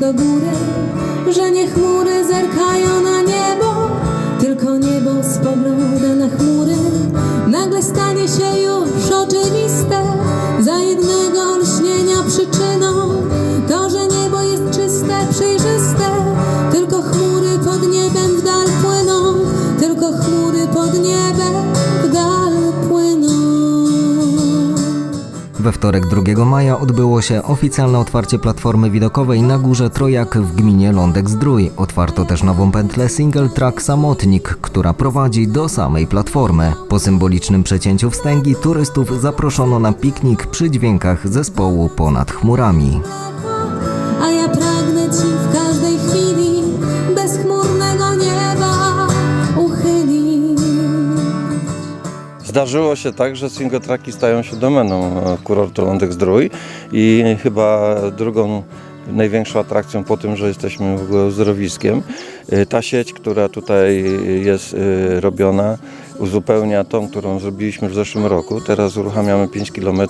do góry, że nie chmury zerkają na niebo, tylko niebo spogląda na chmury. Nagle stanie się już We wtorek 2 maja odbyło się oficjalne otwarcie platformy widokowej na górze Trojak w gminie Lądek-Zdrój. Otwarto też nową pętlę Single Track Samotnik, która prowadzi do samej platformy. Po symbolicznym przecięciu wstęgi turystów zaproszono na piknik przy dźwiękach zespołu Ponad chmurami. Zdarzyło się tak, że singletraki stają się domeną e, kurortu Lądek Zdrój i chyba drugą największą atrakcją po tym, że jesteśmy w ogóle uzdrowiskiem. E, Ta sieć, która tutaj jest e, robiona, uzupełnia tą, którą zrobiliśmy w zeszłym roku. Teraz uruchamiamy 5 km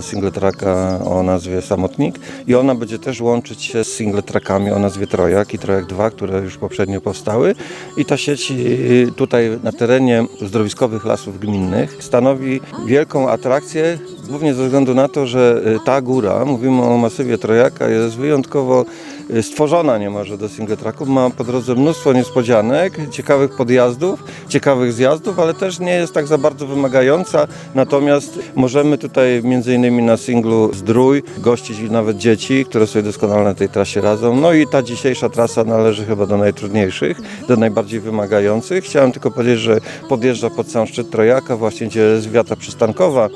singletraka o nazwie Samotnik i ona będzie też łączyć się z singletrakami o nazwie Trojak i Trojak 2, które już poprzednio powstały. I ta sieć y, tutaj na terenie uzdrowiskowych lasów gminnych stanowi wielką atrakcję, głównie ze względu na to, że y, ta góra, mówimy o masywie Trojaka, jest wyjątkowo y, stworzona niemalże do singletracków. Ma po drodze mnóstwo niespodzianek, ciekawych podjazdów, ciekawych zjazdów, ale też nie jest tak za bardzo wymagająca. Natomiast możemy tutaj między innymi na singlu Zdrój gościć nawet dzieci, które sobie doskonale na tej trasie radzą. No i ta dzisiejsza trasa należy chyba do najtrudniejszych, do najbardziej wymagających. Chciałem tylko powiedzieć, że podjeżdża pod sam szczyt Trojaka, właśnie gdzie jest wiata przystankowa.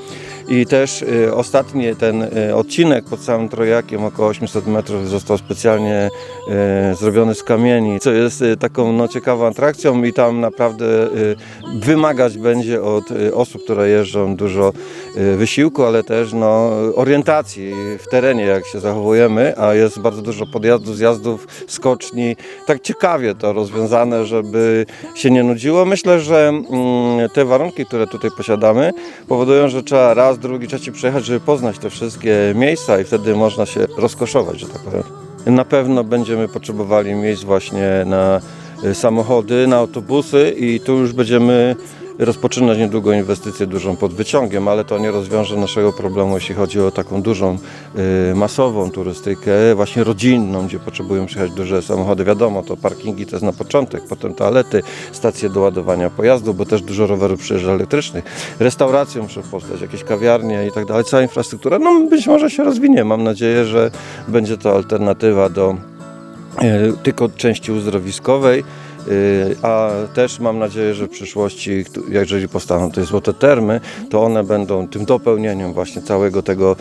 I też y, ostatni ten y, odcinek pod samym Trojakiem, około 800 metrów, został specjalnie y, zrobiony z kamieni, co jest taką no, ciekawą atrakcją i tam naprawdę wymagać będzie od osób, które jeżdżą dużo wysiłku, ale też no, orientacji w terenie, jak się zachowujemy, a jest bardzo dużo podjazdów, zjazdów, skoczni. Tak ciekawie to rozwiązane, żeby się nie nudziło. Myślę, że mm, te warunki, które tutaj posiadamy, powodują, że trzeba raz, drugi, trzeci przyjechać, żeby poznać te wszystkie miejsca i wtedy można się rozkoszować, że tak powiem. Na pewno będziemy potrzebowali miejsc właśnie na y, samochody, na autobusy i tu już będziemy rozpoczynać niedługo inwestycję dużą pod wyciągiem, ale to nie rozwiąże naszego problemu, jeśli chodzi o taką dużą, y, masową turystykę, właśnie rodzinną, gdzie potrzebują przyjechać duże samochody. Wiadomo, to parkingi to jest na początek, potem toalety, stacje do ładowania pojazdów, bo też dużo rowerów przyjeżdża elektrycznych. Restauracje muszą powstać, jakieś kawiarnie i tak dalej. Cała infrastruktura, no być może się rozwinie. Mam nadzieję, że będzie to alternatywa do e, tylko części uzdrowiskowej. Y, A też mam nadzieję, że w przyszłości, jeżeli powstaną te złote termy, to one będą tym dopełnieniem właśnie całego tego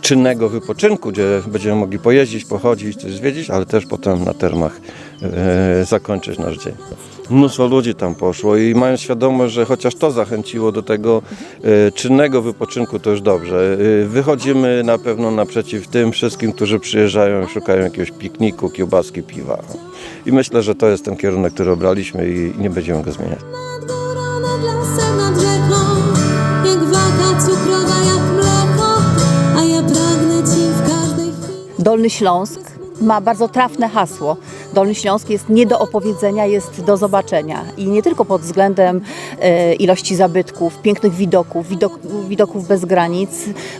czynnego wypoczynku, gdzie będziemy mogli pojeździć, pochodzić, coś zwiedzić, ale też potem na termach y, zakończyć nasz dzień. Mnóstwo ludzi tam poszło i mają świadomość, że chociaż to zachęciło do tego y, czynnego wypoczynku, to już dobrze. Y, wychodzimy na pewno naprzeciw tym wszystkim, którzy przyjeżdżają i szukają jakiegoś pikniku, kiełbaski, piwa. I myślę, że to jest ten kierunek, który obraliśmy i nie będziemy go zmieniać. Nad górą, nad lasem, nad rzeką, jak wata cukrowa, jak mleko, a ja pragnę Ci w każdej chwili. Dolny Śląsk ma bardzo trafne hasło. Dolny Śląsk jest nie do opowiedzenia, jest do zobaczenia. I nie tylko pod względem e, ilości zabytków, pięknych widoków, widok, widoków bez granic.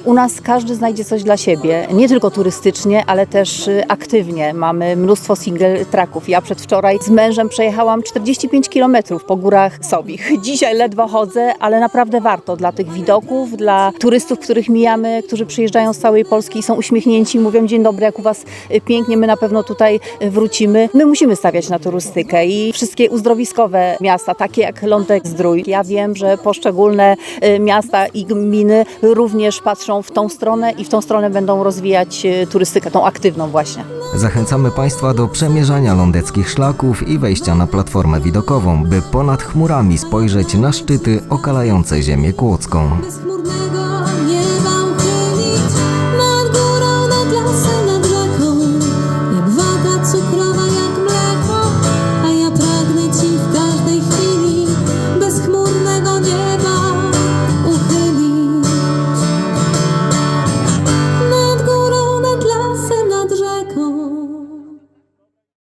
U nas każdy znajdzie coś dla siebie. Nie tylko turystycznie, ale też e, aktywnie. Mamy mnóstwo single tracków. Ja przedwczoraj z mężem przejechałam 45 km po górach Sobich. Dzisiaj ledwo chodzę, ale naprawdę warto dla tych widoków, dla turystów, których mijamy, którzy przyjeżdżają z całej Polski i są uśmiechnięci, mówią dzień dobry, jak u Was y, pięknie, my na pewno tutaj wrócimy. My musimy stawiać na turystykę i wszystkie uzdrowiskowe miasta, takie jak Lądek Zdrój. Ja wiem, że poszczególne y, miasta i gminy również patrzą w tą stronę i w tą stronę będą rozwijać y, turystykę, tą aktywną właśnie. Zachęcamy Państwa do przemierzania lądeckich szlaków i wejścia na platformę widokową, by ponad chmurami spojrzeć na szczyty okalające ziemię kłodzką.